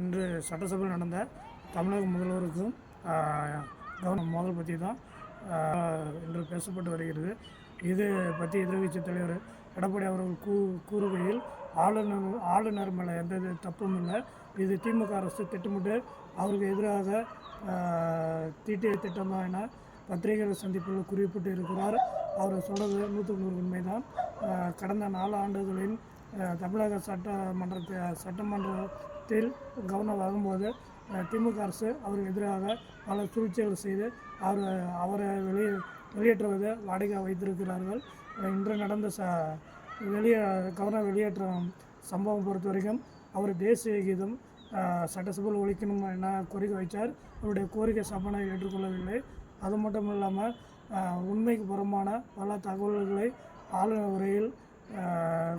இன்று சட்டசபையில் நடந்த தமிழக முதல்வருக்கும் கவர்னர் மோதல் பற்றி தான் இன்று பேசப்பட்டு வருகிறது. இது பற்றி எதிர்க்கட்சி தலைவர் எடப்பாடி அவர்கள் கூ கூறுகையில் ஆளுநர் ஆளுநர் மேலே எந்த தப்பும் இல்லை. இது திமுக அரசு திட்டமிட்டு அவருக்கு எதிராக தீட்டிய திட்டம் தான் என பத்திரிகைகள் சந்திப்பில் குறிப்பிட்டு இருக்கிறார். அவர் சொல்கிறது நூற்றுக்கு நூறு உண்மைதான். கடந்த நாலு ஆண்டுகளின் தமிழக சட்டமன்றத்தை சட்டமன்ற சட்டமன்றத்தில் கவர்னர் வரும்போது திமுக அரசு அவருக்கு எதிராக பல சூழ்ச்சிகள் செய்து அவர் அவரை வெளியே வெளியேற்றுவதை வாடகை வைத்திருக்கிறார்கள். இன்று நடந்த ச வெளியே கவர்னர் வெளியேற்ற சம்பவம் பொறுத்த வரைக்கும் அவர் தேசிய கீதம் சட்டசபையில் ஒழிக்கணும் என கோரிக்கை வைத்தார். அவருடைய கோரிக்கை சபனை ஏற்றுக்கொள்ளவில்லை. அது மட்டும் இல்லாமல் உண்மைக்கு புறமான பல தகவல்களை ஆளுநர் உரையில்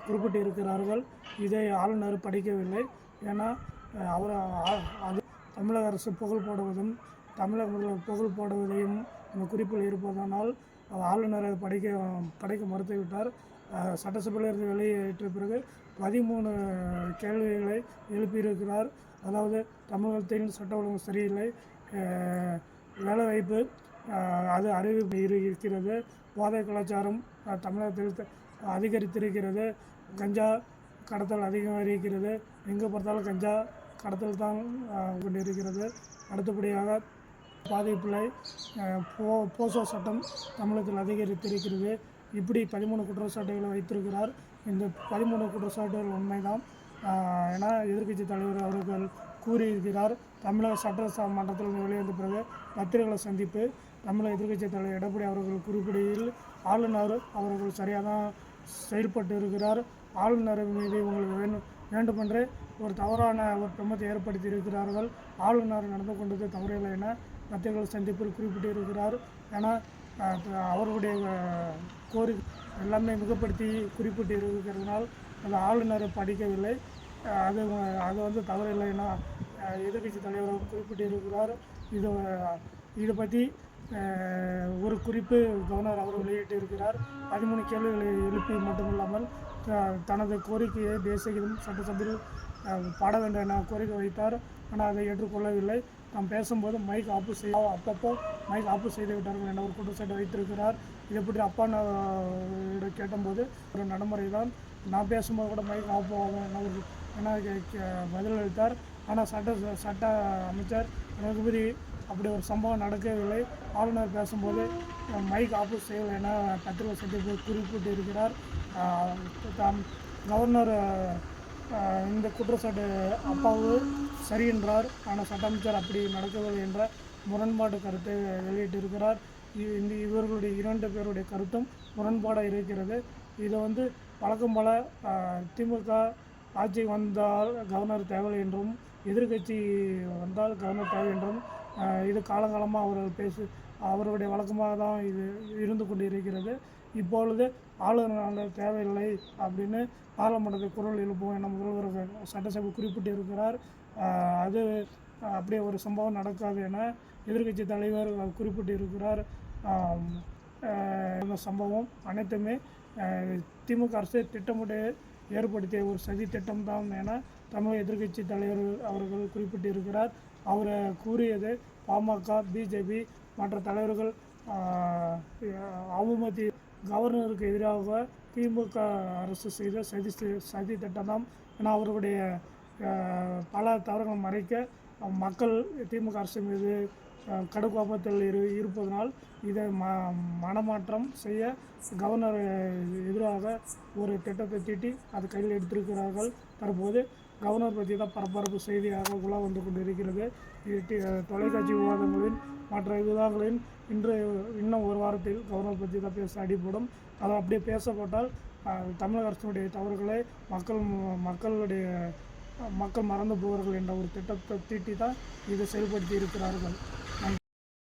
குறிப்பிட்டிருக்கிறார்கள். இதை ஆளுநர் படிக்கவில்லை. ஏன்னா அவர் ஆ- அது தமிழக அரசு புகழ் போடுவதும் தமிழக முதல்வர் புகழ் போடுவதையும் அந்த குறிப்பில் இருப்பதனால் அவர் ஆளுநரை படைக்க படிக்க மறுத்துவிட்டார். சட்டசபையிலிருந்து வெளியேற்ற பிறகு பதிமூணு கேள்விகளை எழுப்பியிருக்கிறார். அதாவது தமிழகத்தின் சட்ட ஒழுங்கு சரியில்லை. வேலைவாய்ப்பு அது அறிவிப்பு இருக்கிறது. போதை கலாச்சாரம் தமிழகத்தில் அதிகரித்திருக்கிறது. கஞ்சா கடத்தல் அதிகமாக இருக்கிறது. எங்கே பார்த்தாலும் கஞ்சா கடத்தல் தான் கொண்டு கொண்டிருக்கிறது. அடுத்தபடியாக பாதிப்பிலை போ போசோ சட்டம் தமிழகத்தில் அதிகரித்திருக்கிறது. இப்படி பதிமூணு குற்றச்சாட்டுகளை வைத்திருக்கிறார். இந்த பதிமூணு குற்றச்சாட்டுகள் உண்மைதான். என எதிர்க்கட்சி தலைவர் அவர்கள் கூறியிருக்கிறார். தமிழக சட்ட ச- மன்றத்தில் வெளிவந்த பிறகு பத்திரிகளை சந்திப்பு தமிழக எதிர்க்கட்சி தலைவர் எடப்பாடி அவர்கள் குறிப்பிடையில் ஆளுநர் அவர்கள் சரியாக தான் செயல்பட்டு இருக்கிறார் ஆளுநர் மீது உங்களுக்கு வேண்டும் வேண்டுமென்றே ஒரு தவறான ஒரு பிரமத்தை ஏற்படுத்தி இருக்கிறார்கள் ஆளுநர் நடந்து கொண்டது தவறில்லை என பத்திரிகை சந்திப்பில் குறிப்பிட்டிருக்கிறார். ஏன்னா அவர்களுடைய கோரி எல்லாமே மிகப்படுத்தி குறிப்பிட்டு இருக்கிறதுனால் அந்த ஆளுநரை படிக்கவில்லை. அது அது வந்து தவறில்லை என எதிர்கட்சி எதிர்க்கட்சி தலைவர் குறிப்பிட்டிருக்கிறார். இது இதை பற்றி ஒரு குறிப்பு கவர்னர் அவர் வெளியிட்டிருக்கிறார். பதிமூணு கேள்விகளை எழுப்பி மட்டுமில்லாமல் தனது கோரிக்கையை தேசியம் சட்டசபையில் பாட வேண்டும் என கோரிக்கை வைத்தார். ஆனால் அதை ஏற்றுக்கொள்ளவில்லை. நாம் பேசும்போது மைக் ஆப்பு செய்ய அப்பப்போ மைக் ஆப்பு செய்து விட்டார்கள் என ஒரு குற்றச்சாட்டு வைத்திருக்கிறார். இதை பற்றி அப்பா கேட்டபோது ஒரு நடைமுறை தான் நான் பேசும்போது கூட மைக் ஆஃப் ஆகும் என ஒரு என கே- பதிலளித்தார். ஆனால் சட்ட சட்ட அமைச்சர் ரகுபதி அப்படி ஒரு சம்பவம் நடக்கவில்லை. ஆளுநர் பேசும்போது மைக் ஆஃப் செய்யலை என பத்திரிகை சந்திப்பு குறிப்பிட்டு இருக்கிறார் தாம் கவர்னர் இந்த குற்றச்சாட்டு அப்பாவு சரி என்றார். ஆனால் சட்ட அமைச்சர் அப்படி நடக்கவில்லை என்ற முரண்பாடு கருத்தை வெளியிட்டிருக்கிறார். இ- இந்த இவர்களுடைய இரண்டு பேருடைய கருத்தும் முரண்பாடாக இருக்கிறது. இதை வந்து வழக்கம் போல திமுக ஆட்சி வந்தால் கவர்னர் தேவை என்றும் எதிர்க்கட்சி வந்தால் கவர்னர் தேவை என்றும் இது காலங்காலமாக அவர்கள் பேசு அவருடைய வழக்கமாக தான் இது இருந்து கொண்டு இருக்கிறது இப்பொழுது ஆளுநர் தேவையில்லை அப்படின்னு பாராளுமன்றத்தில் குரல் எழுப்புவோம் என முதல்வர் சட்டசபை குறிப்பிட்டு இருக்கிறார் அது அப்படியே ஒரு சம்பவம் நடக்காது என எதிர்கட்சி தலைவர் குறிப்பிட்டு இருக்கிறார் இந்த சம்பவம் அனைத்துமே திமுக அரசு திட்டமிட்டு ஏற்படுத்திய ஒரு சதி திட்டம் தான் என தமிழக எதிர்க்கட்சி தலைவர் அவர்கள் குறிப்பிட்டிருக்கிறார். அவர் கூறியது பாமக பிஜேபி மற்ற தலைவர்கள் அவமதி கவர்னருக்கு எதிராக திமுக அரசு செய்த சதி சதி திட்டம் தான். அவருடைய பல தவறுகள் மறைக்க மக்கள் திமுக அரசு மீது கடுக்கோபத்தில் இரு இருப்பதனால் இதை ம மனமாற்றம் செய்ய கவர்னர் எதிராக ஒரு திட்டத்தை தீட்டி அது கையில் எடுத்திருக்கிறார்கள். தற்போது கவர்னர் பற்றி தான் பரபரப்பு செய்தியாக உலா வந்து கொண்டிருக்கிறது. தொலைக்காட்சி விவாதங்களின் மற்ற விவாதங்களின் இன்று இன்னும் ஒரு வாரத்தில் கவர்னர் பற்றி தான் பேச அடிப்படும் அதை அப்படியே பேசப்பட்டால் தமிழக அரசினுடைய தவறுகளை மக்கள் மக்களுடைய மக்கள் மறந்து போவார்கள் என்ற ஒரு திட்டத்தை தீட்டி தான் இதை செயல்படுத்தி இருக்கிறார்கள்.